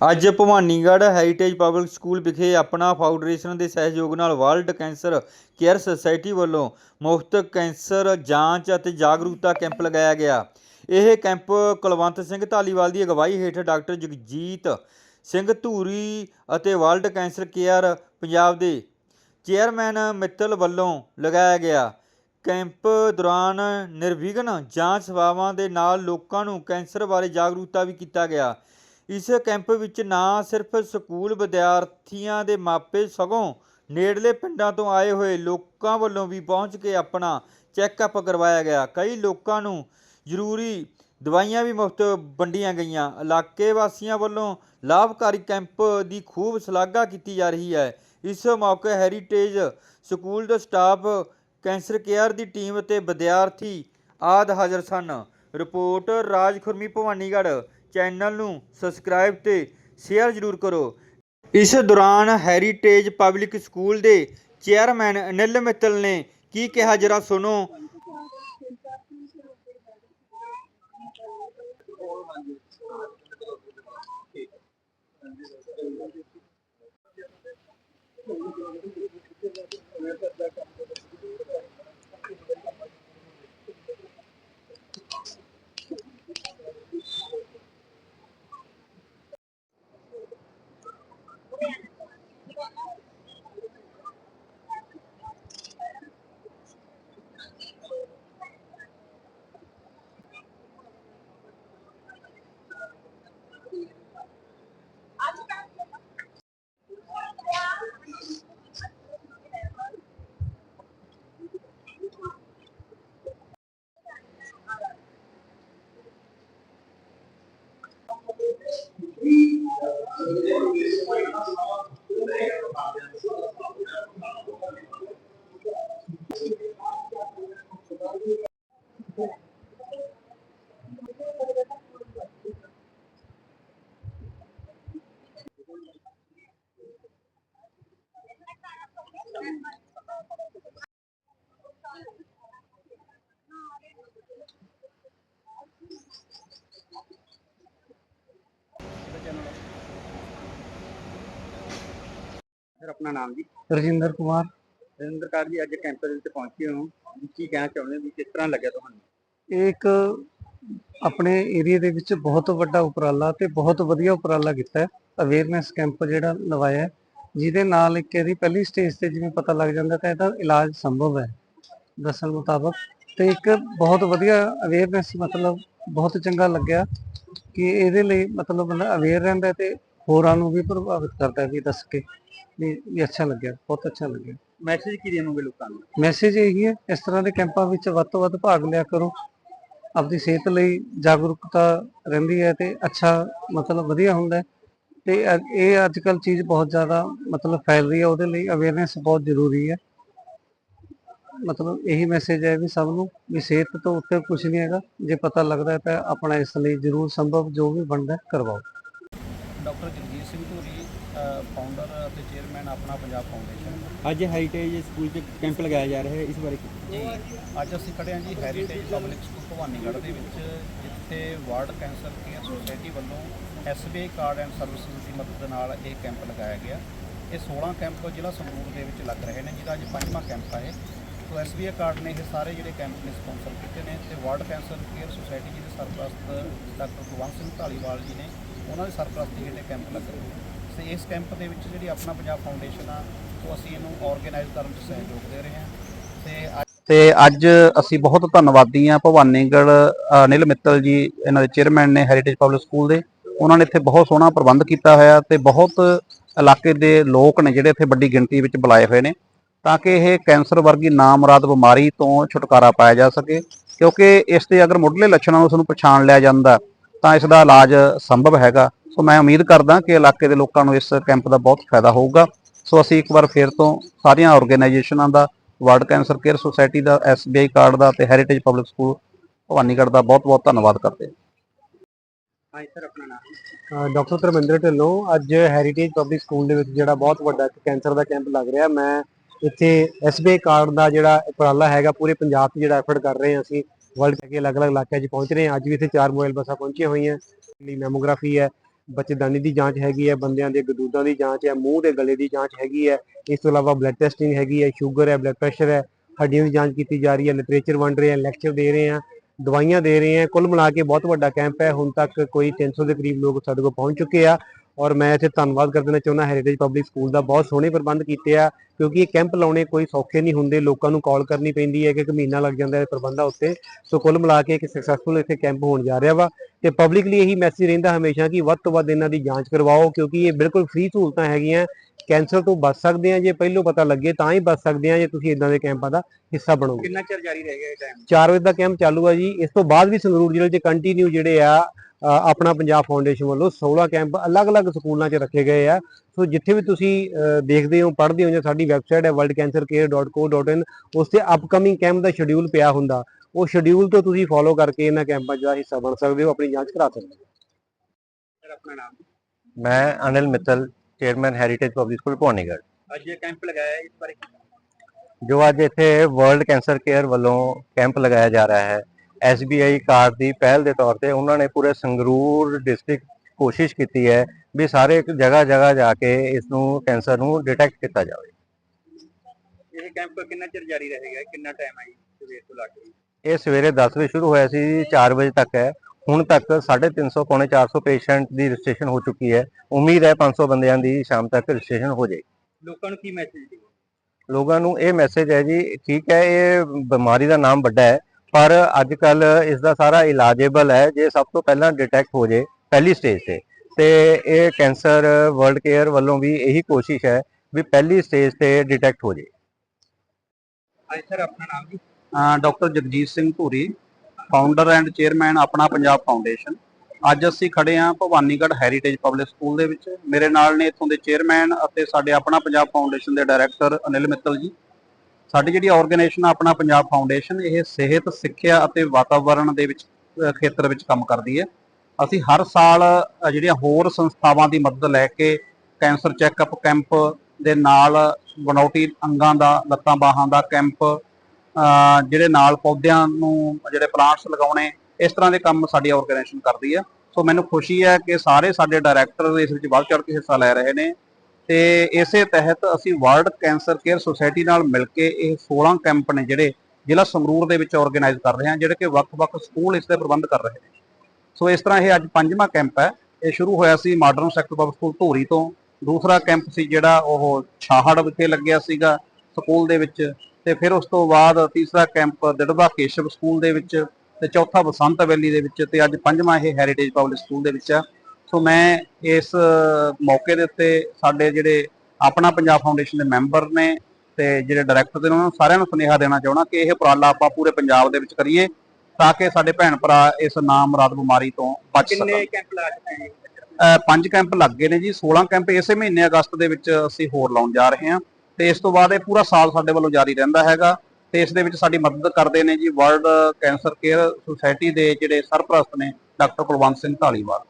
ਅੱਜ Bhawanigarh heritage public school ਵਿਖੇ ਆਪਣਾ ਫਾਊਂਡੇਸ਼ਨ ਦੇ ਸਹਿਯੋਗ ਨਾਲ ਵਰਲਡ ਕੈਂਸਰ ਕੇਅਰ ਸੁਸਾਇਟੀ ਵੱਲੋਂ ਮੁਫਤ ਕੈਂਸਰ ਜਾਂਚ ਅਤੇ ਜਾਗਰੂਕਤਾ ਕੈਂਪ ਲਗਾਇਆ ਗਿਆ। ਇਹ ਕੈਂਪ ਕੁਲਵੰਤ ਸਿੰਘ ਧਾਲੀਵਾਲ ਦੀ ਅਗਵਾਈ ਹੇਠ ਡਾਕਟਰ ਜਗਜੀਤ ਸਿੰਘ ਧੂਰੀ ਅਤੇ ਵਰਲਡ ਕੈਂਸਰ ਕੇਅਰ ਪੰਜਾਬ ਦੇ ਚੇਅਰਮੈਨ ਮਿੱਤਲ ਵੱਲੋਂ ਲਗਾਇਆ ਗਿਆ। ਕੈਂਪ ਦੌਰਾਨ ਨਿਰਵਿਘਨ ਜਾਂਚ ਸੇਵਾਵਾਂ ਦੇ ਨਾਲ ਲੋਕਾਂ ਨੂੰ ਕੈਂਸਰ ਬਾਰੇ ਜਾਗਰੂਕਤਾ ਵੀ ਕੀਤਾ ਗਿਆ। ਇਸ ਕੈਂਪ ਵਿੱਚ ਨਾ ਸਿਰਫ ਸਕੂਲ ਵਿਦਿਆਰਥੀਆਂ ਦੇ ਮਾਪੇ ਸਗੋਂ ਨੇੜਲੇ ਪਿੰਡਾਂ ਤੋਂ ਆਏ ਹੋਏ ਲੋਕਾਂ ਵੱਲੋਂ ਵੀ ਪਹੁੰਚ ਕੇ ਆਪਣਾ ਚੈੱਕਅਪ ਕਰਵਾਇਆ ਗਿਆ। ਕਈ ਲੋਕਾਂ ਨੂੰ ਜ਼ਰੂਰੀ ਦਵਾਈਆਂ ਵੀ ਮੁਫਤ ਵੰਡੀਆਂ ਗਈਆਂ। ਇਲਾਕੇ ਵਾਸੀਆਂ ਵੱਲੋਂ ਲਾਭਕਾਰੀ ਕੈਂਪ ਦੀ ਖੂਬ ਸ਼ਲਾਘਾ ਕੀਤੀ ਜਾ ਰਹੀ ਹੈ। ਇਸ ਮੌਕੇ ਹੈਰੀਟੇਜ ਸਕੂਲ ਦਾ ਸਟਾਫ, ਕੈਂਸਰ ਕੇਅਰ ਦੀ ਟੀਮ ਅਤੇ ਵਿਦਿਆਰਥੀ ਆਦਿ ਹਾਜ਼ਰ ਸਨ। ਰਿਪੋਰਟ ਰਾਜ ਖੁਰਮੀ ਭਵਾਨੀਗੜ੍ਹ। ਚੈਨਲ ਨੂੰ ਸਬਸਕ੍ਰਾਈਬ ਤੇ ਸ਼ੇਅਰ ਜ਼ਰੂਰ ਕਰੋ। ਇਸ ਦੌਰਾਨ ਹੈਰੀਟੇਜ ਪਬਲਿਕ ਸਕੂਲ ਦੇ ਚੇਅਰਮੈਨ ਅਨਿਲ ਮਿੱਤਲ ਨੇ ਕੀ ਕਿਹਾ, ਜਰਾ ਸੁਣੋ। Sir ਆਪਣਾ ਨਾਮ ਜੀ? ਰਜਿੰਦਰ ਕੁਮਾਰ। ਰਜਿੰਦਰ ਜੀ ਅੱਜ ਕੈਂਪ ਦੇ ਵਿੱਚ ਪਹੁੰਚੇ ਹੋ। ਕੀ ਕਹਿਣਾ ਚਾਹੁੰਦੇ ਹੋ ਵੀ ਕਿਸ ਤਰ੍ਹਾਂ ਲੱਗਿਆ ਤੁਹਾਨੂੰ? ਇਹ ਇੱਕ ਆਪਣੇ ਏਰੀਆ ਦੇ ਵਿੱਚ ਬਹੁਤ ਵੱਡਾ ਉਪਰਾਲਾ ਤੇ ਬਹੁਤ ਵਧੀਆ ਉਪਰਾਲਾ ਕੀਤਾ ਹੈ। ਅਵੇਅਰਨੈਸ ਕੈਂਪ ਜਿਹੜਾ ਲਵਾਇਆ ਜਿਹਦੇ ਨਾਲ ਇੱਕ ਇਹਦੀ ਪਹਿਲੀ ਸਟੇਜ ਤੇ ਜਿਵੇਂ ਪਤਾ ਲੱਗ ਜਾਂਦਾ ਤਾਂ ਇਹਦਾ ਇਲਾਜ ਸੰਭਵ ਹੈ ਦੱਸਣ ਮੁਤਾਬਕ। ਤੇ ਇੱਕ ਬਹੁਤ ਵਧੀਆ ਅਵੇਅਰਨੈਸ ਮਤਲਬ ਬਹੁਤ ਚੰਗਾ ਲੱਗਿਆ ਕਿ ਇਹਦੇ ਲਈ ਮਤਲਬ ਬੰਦਾ ਅਵੇਅਰ ਰਹਿੰਦਾ ਤੇ ਹੋਰਾਂ ਨੂੰ ਵੀ ਪ੍ਰਭਾਵਿਤ ਕਰਦਾ ਵੀ ਦੱਸ ਕੇ ਵੀ ਵੀ ਅੱਛਾ ਲੱਗਿਆ ਬਹੁਤ ਅੱਛਾ ਲੱਗਿਆ। ਮੈਸੇਜ ਕੀ ਦੇਣੋਗੇ ਲੋਕਾਂ ਨੂੰ? ਮੈਸੇਜ ਇਹੀ ਹੈ ਇਸ ਤਰ੍ਹਾਂ ਦੇ ਕੈਂਪਾਂ ਵਿੱਚ ਵੱਧ ਤੋਂ ਵੱਧ ਭਾਗ ਲਿਆ ਕਰੋ। ਆਪਦੀ ਸਿਹਤ ਲਈ ਜਾਗਰੂਕਤਾ ਰਹਿੰਦੀ ਹੈ ਤੇ ਅੱਛਾ ਮਤਲਬ ਵਧੀਆ ਹੁੰਦਾ ਤੇ ਇਹ ਅੱਜ ਕੱਲ ਚੀਜ਼ ਬਹੁਤ ਜ਼ਿਆਦਾ ਮਤਲਬ ਫੈਲ ਰਹੀ ਹੈ ਉਹਦੇ ਲਈ ਅਵੇਅਰਨੈਸ ਬਹੁਤ ਜ਼ਰੂਰੀ ਹੈ। ਮਤਲਬ ਇਹੀ ਮੈਸੇਜ ਹੈ ਵੀ ਸਭ ਨੂੰ ਵੀ ਸਿਹਤ ਤੋਂ ਉੱਤੇ ਕੁਝ ਨਹੀਂ ਹੈਗਾ। ਜੇ ਪਤਾ ਲੱਗਦਾ ਹੈ ਤਾਂ ਆਪਣਾ ਇਸ ਲਈ ਜ਼ਰੂਰ ਸੰਭਵ ਜੋ ਵੀ ਬਣਦਾ ਕਰਵਾਓ ਡਾਕਟਰ ਜਗਜੀਤ ਸਿੰਘ ਧੂਰੀ ਫਾਊਂਡਰ ਅਤੇ ਚੇਅਰਮੈਨ ਆਪਣਾ ਪੰਜਾਬ ਫਾਊਂਡੇਸ਼ਨ ਅੱਜ ਹੈਰੀਟੇਜ ਸਕੂਲ 'ਚ ਕੈਂਪ ਲਗਾਇਆ ਜਾ ਰਿਹਾ ਹੈ ਇਸ ਬਾਰੇ ਜੀ ਅੱਜ ਅਸੀਂ ਖੜੇ ਹਾਂ ਜੀ ਹੈਰੀਟੇਜ ਪਬਲਿਕ ਸਕੂਲ ਭਵਾਨੀਗੜ੍ਹ ਦੇ ਵਿੱਚ ਜਿੱਥੇ ਵਰਲਡ ਕੈਂਸਰ ਕੇਅਰ ਸੁਸਾਇਟੀ ਵੱਲੋਂ ਐਸਬੀਆਈ ਕਾਰਡ ਐਂਡ ਸਰਵਿਸਿਜ਼ ਦੀ ਮਦਦ ਨਾਲ ਇਹ ਕੈਂਪ ਲਗਾਇਆ ਗਿਆ। ਇਹ 16 ਕੈਂਪ ਜ਼ਿਲ੍ਹਾ ਸੰਗਰੂਰ ਦੇ ਵਿੱਚ ਲੱਗ ਰਹੇ ਨੇ ਜਿਹਦਾ ਅੱਜ ਪੰਜਵਾਂ ਕੈਂਪ ਹੈ ਸੋ ਐਸਬੀਆਈ ਕਾਰਡ ਨੇ ਇਹ ਸਾਰੇ ਜਿਹੜੇ ਕੈਂਪ ਨੇ ਸਪਾਂਸਰ ਕੀਤੇ ਨੇ ਤੇ world cancer care society ji ਦੇ ਸਰਪ੍ਰਸਤ ਡਾਕਟਰ ਕੁਲਵੰਤ ਸਿੰਘ ਢਾਲੀਵਾਲ ਜੀ ਨੇ ਉਹਨਾਂ ਦੀ ਸਰਪ੍ਰਸਤੀ ਹੇਠ ਇਹ ਕੈਂਪ ਲੱਗ ਰਹੇ ਨੇ। ਤੇ ਇਸ ਕੈਂਪ ਦੇ ਵਿੱਚ ਜਿਹੜੀ ਆਪਣਾ ਪੰਜਾਬ ਫਾਊਂਡੇਸ਼ਨ ਆ, ਉਹ ਅਸੀਂ ਇਹਨੂੰ ਆਰਗੇਨਾਈਜ਼ ਕਰਨ 'ਚ ਸਹਿਯੋਗ ਦੇ ਰਹੇ ਹਾਂ। ਤੇ ਅੱਜ ਤੇ ਅੱਜ ਅਸੀਂ ਬਹੁਤ ਧੰਨਵਾਦੀ ਹਾਂ ਭਵਾਨੀਗੜ੍ਹ ਅਨਿਲ ਮਿੱਤਲ ਜੀ, ਇਹਨਾਂ ਦੇ ਚੇਅਰਮੈਨ ਨੇ ਹੈਰੀਟੇਜ ਪਬਲਿਕ ਸਕੂਲ ਦੇ। ਉਹਨਾਂ ਨੇ ਇੱਥੇ ਬਹੁਤ ਸੋਹਣਾ ਪ੍ਰਬੰਧ ਕੀਤਾ ਹੋਇਆ ਤੇ ਬਹੁਤ ਇਲਾਕੇ ਦੇ ਲੋਕ ਨੇ ਜਿਹੜੇ ਇੱਥੇ ਵੱਡੀ ਗਿਣਤੀ ਵਿੱਚ ਬੁਲਾਏ ਹੋਏ ਨੇ, ਤਾਂ ਕਿ ਇਹ ਕੈਂਸਰ ਵਰਗੀ ਨਾਮਰਾਦ ਬਿਮਾਰੀ ਤੋਂ ਛੁਟਕਾਰਾ ਪਾਇਆ ਜਾ ਸਕੇ। ਕਿਉਂਕਿ ਇਸ ਦੇ ਅਗਰ ਮੁੱਢਲੇ ਲੱਛਣਾਂ ਨੂੰ ਉਸ ਪਛਾਣ ਲਿਆ ਜਾਂਦਾ, ਤਾਂ ਇਸ ਦਾ ਇਲਾਜ ਸੰਭਵ ਹੈਗਾ। ਸੋ ਮੈਂ ਉਮੀਦ ਕਰਦਾ ਕਿ ਇਲਾਕੇ ਦੇ ਲੋਕਾਂ ਨੂੰ ਇਸ ਕੈਂਪ ਦਾ ਬਹੁਤ ਫਾਇਦਾ ਹੋਊਗਾ। ਸੋ ਅਸੀਂ ਇੱਕ ਵਾਰ ਫੇਰ ਤੋਂ ਸਾਰੀਆਂ ਆਰਗੇਨਾਈਜੇਸ਼ਨਾਂ ਦਾ ਵਰਲਡ ਕੈਂਸਰ ਕੇਅਰ ਸੁਸਾਇਟੀ ਦਾ ਐਸਬੀਆਈ ਕਾਰਡ ਦਾ ਤੇ ਹੈਰੀਟੇਜ ਪਬਲਿਕ ਸਕੂਲ ਭਵਾਨੀਗੜ੍ਹ ਦਾ ਬਹੁਤ ਬਹੁਤ ਧੰਨਵਾਦ ਕਰਦੇ ਹਾਂ। ਹਾਂ ਸਰ ਆਪਣਾ ਨਾਮ? ਡਾਕਟਰ ਧਰਮਿੰਦਰ ਢਿੱਲੋਂ ਅੱਜ ਹੈਰੀਟੇਜ ਪਬਲਿਕ ਸਕੂਲ ਦੇ ਵਿੱਚ ਜਿਹੜਾ ਬਹੁਤ ਵੱਡਾ ਇੱਕ ਕੈਂਸਰ ਦਾ ਕੈਂਪ ਲੱਗ ਰਿਹਾ। ਮੈਂ ਇੱਥੇ ਐਸਬੀਆਈ ਕਾਰਡ ਦਾ ਜਿਹੜਾ ਉਪਰਾਲਾ ਹੈਗਾ ਪੂਰੇ ਪੰਜਾਬ 'ਚ ਜਿਹੜਾ ਐਫਰਟ ਕਰ ਰਹੇ ਹਾਂ ਅਸੀਂ। ਵਰਲਡ ਦੇ ਅਲੱਗ-ਅਲੱਗ ਇਲਾਕਿਆਂ 'ਚ ਪਹੁੰਚ ਰਹੇ ਹਾਂ। ਅੱਜ ਵੀ ਇੱਥੇ ਚਾਰ ਮੋਬਾਈਲ ਬੱਸਾਂ ਪਹੁੰਚੀਆਂ ਹੋਈਆਂ। ਲਈ ਮੈਮੋਗ੍ਰਾਫੀ ਹੈ। ਬੱਚੇਦਾਨੀ ਦੀ ਜਾਂਚ ਹੈਗੀ ਹੈ, ਬੰਦਿਆਂ ਦੇ ਗਦੂਦਾਂ ਦੀ ਜਾਂਚ ਹੈ, ਮੂੰਹ ਦੇ ਗਲੇ ਦੀ ਜਾਂਚ ਹੈਗੀ ਹੈ, ਇਸ ਤੋਂ ਇਲਾਵਾ ਬਲੱਡ ਟੈਸਟਿੰਗ ਹੈਗੀ ਹੈ ਸ਼ੂਗਰ ਹੈ ਬਲੱਡ ਪ੍ਰੈਸ਼ਰ ਹੈ, ਹੱਡੀਆਂ ਦੀ ਜਾਂਚ ਕੀਤੀ ਜਾ ਰਹੀ ਹੈ ਲਿਟਰੇਚਰ ਵੰਡ ਰਹੇ ਹਾਂ ਲੈਕਚਰ ਦੇ ਰਹੇ ਹਾਂ, ਦਵਾਈਆਂ ਦੇ ਰਹੇ ਹਾਂ, ਕੁੱਲ ਮਿਲਾ ਕੇ ਬਹੁਤ ਵੱਡਾ ਕੈਂਪ ਹੈ, ਹੁਣ ਤੱਕ ਕੋਈ 300 ਦੇ ਕਰੀਬ ਲੋਕ ਸਾਡੇ ਕੋਲ ਪਹੁੰਚ ਚੁੱਕੇ ਆ ਔਰ ਮੈਂ ਇੱਥੇ ਧੰਨਵਾਦ ਕਰ ਦੇਣਾ ਚਾਹੁੰਦਾ ਹੈਰੀਟੇਜ ਪਬਲਿਕ ਸਕੂਲ ਦਾ ਬਹੁਤ ਸੋਹਣੇ ਪ੍ਰਬੰਧ ਕੀਤੇ ਆ, ਕਿਉਂਕਿ ਇਹ ਕੈਂਪ ਲਾਉਣੇ ਕੋਈ ਸੌਖੇ ਨਹੀਂ ਹੁੰਦੇ, ਲੋਕਾਂ ਨੂੰ ਕਾਲ ਕਰਨੀ ਪੈਂਦੀ ਹੈ ਕਿ ਇੱਕ ਮਹੀਨਾ ਲੱਗ ਜਾਂਦਾ ਹੈ ਪ੍ਰਬੰਧਾਂ ਉੱਤੇ, ਸੋ ਕੁੱਲ ਮਿਲਾ ਕੇ ਇੱਕ ਸਕਸੈਸਫੁਲ ਇੱਥੇ ਕੈਂਪ ਹੋਣ ਜਾ ਰਿਹਾ ਵਾ ਤੇ ਪਬਲਿਕ ਲਈ ਇਹੀ ਮੈਸੇਜ ਰਹਿੰਦਾ ਹਮੇਸ਼ਾ ਕਿ ਵੱਧ ਤੋਂ ਵੱਧ ਇਹਨਾਂ ਦੀ ਜਾਂਚ ਕਰਵਾਓ ਕਿਉਂਕਿ ਇਹ ਬਿਲਕੁਲ ਫ੍ਰੀ ਸਹੂਲਤਾਂ ਹੈਗੀਆਂ ਕੈਂਸਰ ਤੋਂ ਬਚ ਸਕਦੇ ਆ ਜੇ ਪਹਿਲੋਂ ਪਤਾ ਲੱਗੇ ਤਾਂ ਹੀ ਬਚ ਸਕਦੇ ਆ ਜੇ ਤੁਸੀਂ ਇਦਾਂ ਦੇ ਕੈਂਪਾਂ ਦਾ ਹਿੱਸਾ ਬਣੋਗੇ। ਕਿੰਨਾ ਚਿਰ ਜਾਰੀ ਰਹੇਗਾ ਇਹ ਟਾਈਮ 4 ਵਜੇ ਦਾ ਕੈਂਪ ਚਾਲੂ ਆ ਜੀ ਇਸ ਤੋਂ ਬਾਅਦ ਵੀ ਸੰਗਰੂਰ ਜ਼ਿਲ੍ਹੇ 'ਚ ਕੰਟੀਨਿਊ ਜਿਹੜੇ ਆ ਆਪਣਾ ਪੰਜਾਬ ਫਾਊਂਡੇਸ਼ਨ ਵੱਲੋਂ 16 ਕੈਂਪ ਅਲੱਗ-ਅਲੱਗ ਸਕੂਲਾਂ 'ਚ ਰੱਖੇ ਗਏ ਆ। ਸੋ ਜਿੱਥੇ ਵੀ ਤੁਸੀਂ ਦੇਖਦੇ ਹੋ ਪੜ੍ਹਦੇ ਹੋ ਜਾਂ ਸਾਡੀ ਵੈਬਸਾਈਟ ਹੈ worldcancercare.co.in ਉਸ ਤੇ ਅਪਕਮਿੰਗ ਕੈਂਪ ਦਾ ਸ਼ਡਿਊਲ ਪਿਆ ਹੁੰਦਾ। ਉਹ ਸ਼ਡਿਊਲ ਤੋਂ ਤੁਸੀਂ ਫੋਲੋ ਕਰਕੇ ਇਹਨਾਂ ਕੈਂਪਾਂ 'ਚ ਦਾ ਹਿੱਸਾ ਬਣ ਸਕਦੇ ਹੋ ਆਪਣੀ ਜਾਂਚ ਕਰਾ ਸਕਦੇ ਹੋ। ਆਪਣਾ ਨਾਮ? ਮੈਂ Anil Mittal chairman heritage public school Bhawanigarh. ਅੱਜ ਇਹ ਕੈਂਪ ਲਗਾਇਆ ਇਸ ਬਾਰੇ ਜੋ ਅੱਜ ਇੱਥੇ ਵਰਲਡ ਕੈਂਸਰ ਕੇਅਰ ਵੱਲੋਂ ਕੈਂਪ ਲਗਾਇਆ ਜਾ ਰਿਹਾ ਹੈ SBI ਕਾਰਡ ਦੀ ਪਹਿਲ ਦੇ ਤੌਰ ਤੇ ਉਹਨਾਂ ਨੇ ਪੂਰੇ ਸੰਗਰੂਰ ਡਿਸਟ੍ਰਿਕਟ ਕੋਸ਼ਿਸ਼ ਕੀਤੀ ਹੈ ਵੀ ਸਾਰੇ ਜਗ੍ਹਾ ਜਗ੍ਹਾ ਜਾ ਕੇ ਇਸ ਨੂੰ ਕੈਂਸਰ ਨੂੰ ਡਿਟੈਕਟ ਕੀਤਾ ਜਾਵੇ। ਇਹ ਕੈਂਪ ਕਿੰਨਾ ਚਿਰ ਜਾਰੀ ਰਹੇਗਾ ਕਿੰਨਾ ਟਾਈਮ ਹੈ ਜੀ ਸਵੇਰ ਤੋਂ ਲੱਗ ਕੇ? ਇਹ ਸਵੇਰੇ 10 ਵਜੇ ਸ਼ੁਰੂ ਹੋਇਆ ਸੀ 4 ਵਜੇ ਤੱਕ ਹੈ। ਹੁਣ ਤੱਕ 350 ਪੌਣੇ 400 ਪੇਸ਼ੈਂਟ ਦੀ ਰਜਿਸਟ੍ਰੇਸ਼ਨ ਹੋ ਚੁੱਕੀ ਹੈ। ਉਮੀਦ ਹੈ 500 ਬੰਦਿਆਂ ਦੀ ਸ਼ਾਮ ਤੱਕ ਰਜਿਸਟ੍ਰੇਸ਼ਨ ਹੋ ਜਾਏ ਲੋਕਾਂ ਨੂੰ ਕੀ ਮੈਸੇਜ ਦਿਓ ਲੋਕਾਂ ਨੂੰ ਇਹ ਮੈਸੇਜ ਹੈ ਜੀ ਠੀਕ ਹੈ ਇਹ ਬਿਮਾਰੀ ਦਾ ਨਾਮ ਵੱਡਾ ਹੈ ਪਰ ਅੱਜ ਕੱਲ ਇਸ ਦਾ ਸਾਰਾ ਇਲਾਜੇਬਲ ਹੈ ਜੇ ਸਭ ਤੋਂ ਪਹਿਲਾਂ ਡਿਟੈਕਟ ਹੋ ਜੇ ਪਹਿਲੀ ਸਟੇਜ ਤੇ। ਤੇ ਇਹ ਕੈਂਸਰ ਵਰਲਡ ਕੇਅਰ ਵੱਲੋਂ ਵੀ ਇਹੀ ਕੋਸ਼ਿਸ਼ ਹੈ ਵੀ ਪਹਿਲੀ ਸਟੇਜ ਤੇ ਡਿਟੈਕਟ ਹੋ ਜੇ। ਅੱਜ ਸਰ ਆਪਣਾ ਨਾਮ ਜੀ? Doctor Jagjit Singh Dhuri founder and chairman Apna Punjab foundation ਅੱਜ ਅਸੀਂ ਖੜੇ ਹਾਂ ਭਵਾਨੀਗੜ੍ਹ ਹੈਰੀਟੇਜ ਪਬਲਿਕ ਸਕੂਲ ਦੇ ਵਿੱਚ। ਮੇਰੇ ਨਾਲ ਨੇ ਇੱਥੋਂ ਦੇ ਚੇਅਰਮੈਨ ਅਤੇ ਸਾਡੇ ਆਪਣਾ ਪੰਜਾਬ ਫਾਊਂਡੇਸ਼ਨ ਦੇ ਡਾਇਰੈਕਟਰ ਅਨਿਲ ਮਿੱਤਲ ਜੀ। ਸਾਡੀ ਜਿਹੜੀ ਆਰਗੇਨਾਈਜੇਸ਼ਨ ਆਪਣਾ ਪੰਜਾਬ ਫਾਊਂਡੇਸ਼ਨ ਇਹ ਸਿਹਤ, ਸਿੱਖਿਆ ਅਤੇ ਵਾਤਾਵਰਣ ਦੇ ਵਿੱਚ ਖੇਤਰ ਵਿੱਚ ਕੰਮ ਕਰਦੀ ਹੈ। ਅਸੀਂ ਹਰ ਸਾਲ ਜਿਹੜੀਆਂ ਹੋਰ ਸੰਸਥਾਵਾਂ ਦੀ ਮਦਦ ਲੈ ਕੇ ਕੈਂਸਰ ਚੈੱਕਅਪ ਕੈਂਪ ਦੇ ਨਾਲ ਬਣਾਉਟੀ ਅੰਗਾਂ ਦਾ, ਲੱਤਾਂ ਬਾਹਾਂ ਦਾ ਕੈਂਪ ਜਿਹੜੇ ਨਾਲ ਪੌਦਿਆਂ ਨੂੰ, ਜਿਹੜੇ ਪਲਾਂਟਸ ਲਗਾਉਣੇ, ਇਸ ਤਰ੍ਹਾਂ ਦੇ ਕੰਮ ਸਾਡੀ ਆਰਗੇਨਾਈਜੇਸ਼ਨ ਕਰਦੀ ਹੈ ਸੋ ਮੈਨੂੰ ਖੁਸ਼ੀ ਹੈ ਕਿ ਸਾਰੇ ਸਾਡੇ ਡਾਇਰੈਕਟਰ ਇਸ ਵਿੱਚ ਵੱਧ ਚੜ ਕੇ ਹਿੱਸਾ ਲੈ ਰਹੇ ਨੇ। ਤੇ ਇਸੇ ਤਹਿਤ ਅਸੀਂ ਵਰਲਡ ਕੈਂਸਰ ਕੇਅਰ ਸੁਸਾਇਟੀ ਨਾਲ ਮਿਲ ਕੇ ਇਹ 16 ਕੈਂਪ ਨੇ ਜਿਹੜੇ ਜ਼ਿਲ੍ਹਾ ਸੰਗਰੂਰ ਦੇ ਵਿੱਚ ਆਰਗੇਨਾਈਜ਼ ਕਰ ਰਹੇ ਹਾਂ ਜਿਹੜੇ ਕਿ ਵੱਖ-ਵੱਖ ਸਕੂਲ ਇਸ ਦੇ ਪ੍ਰਬੰਧ ਕਰ ਰਹੇ ਨੇ। ਸੋ ਇਸ ਤਰ੍ਹਾਂ ਇਹ ਅੱਜ ਪੰਜਵਾਂ ਕੈਂਪ ਹੈ। ਇਹ ਸ਼ੁਰੂ ਹੋਇਆ ਸੀ modern sector public school Dhuri ਤੋਂ। ਦੂਸਰਾ ਕੈਂਪ ਸੀ ਜਿਹੜਾ ਉਹ ਛਾਹੜ ਵਿਖੇ ਲੱਗਿਆ ਸੀਗਾ। ਸਕੂਲ ਦੇ ਵਿੱਚ ਤੇ ਫਿਰ ਉਸ ਤੋਂ ਬਾਅਦ ਤੀਸਰਾ ਕੈਂਪ ਦਿੜਬਾ ਕੇਸ਼ਵ ਸਕੂਲ ਦੇ ਵਿੱਚ ਤੇ ਚੌਥਾ ਬਸੰਤ ਵੈਲੀ ਦੇ ਵਿੱਚ ਤੇ ਅੱਜ ਪੰਜਵਾਂ ਇਹ ਹੈਰੀਟੇਜ ਪਬਲਿਕ ਸਕੂਲ ਦੇ ਵਿੱਚ ਆ। ਸੋ ਮੈਂ ਇਸ ਮੌਕੇ ਦੇ ਉੱਤੇ ਸਾਡੇ ਜਿਹੜੇ ਆਪਣਾ ਪੰਜਾਬ ਫਾਊਂਡੇਸ਼ਨ ਦੇ ਮੈਂਬਰ ਨੇ ਤੇ ਜਿਹੜੇ ਡਾਇਰੈਕਟਰ ਨੇ ਉਹਨਾਂ ਨੂੰ ਸਾਰਿਆਂ ਨੂੰ ਸੁਨੇਹਾ ਦੇਣਾ ਚਾਹਣਾ ਕਿ ਇਹ ਉਪਰਾਲਾ ਆਪਾਂ ਪੂਰੇ ਪੰਜਾਬ ਦੇ ਵਿੱਚ ਕਰੀਏ ਤਾਂ ਕਿ ਸਾਡੇ ਭੈਣ ਭਰਾ ਇਸ ਨਾਮਰਾਦ ਬਿਮਾਰੀ ਤੋਂ ਬਚ ਸਕਣ। ਕਿੰਨੇ ਕੈਂਪ ਲਾ ਚੁੱਕੇ ਪੰਜ ਕੈਂਪ ਲੱਗ ਗਏ ਨੇ ਜੀ 16 ਕੈਂਪ ਇਸੇ ਮਹੀਨੇ ਅਗਸਤ ਦੇ ਵਿੱਚ ਅਸੀਂ ਹੋਰ ਲਾਉਣ ਜਾ ਰਹੇ ਹਾਂ। ਤੇ ਇਸ ਤੋਂ ਬਾਅਦ ਇਹ ਪੂਰਾ ਸਾਲ ਸਾਡੇ ਵੱਲੋਂ ਜਾਰੀ ਰਹਿੰਦਾ ਹੈਗਾ ਤੇ ਇਸ ਦੇ ਵਿੱਚ ਸਾਡੀ ਮਦਦ ਕਰਦੇ ਨੇ ਜੀ ਵਰਲਡ ਕੈਂਸਰ ਕੇਅਰ ਸੁਸਾਇਟੀ ਦੇ ਜਿਹੜੇ ਸਰਪ੍ਰਸਤ ਨੇ, ਡਾਕਟਰ ਕੁਲਵੰਤ ਸਿੰਘ ਢਾਲੀਵਾਲ।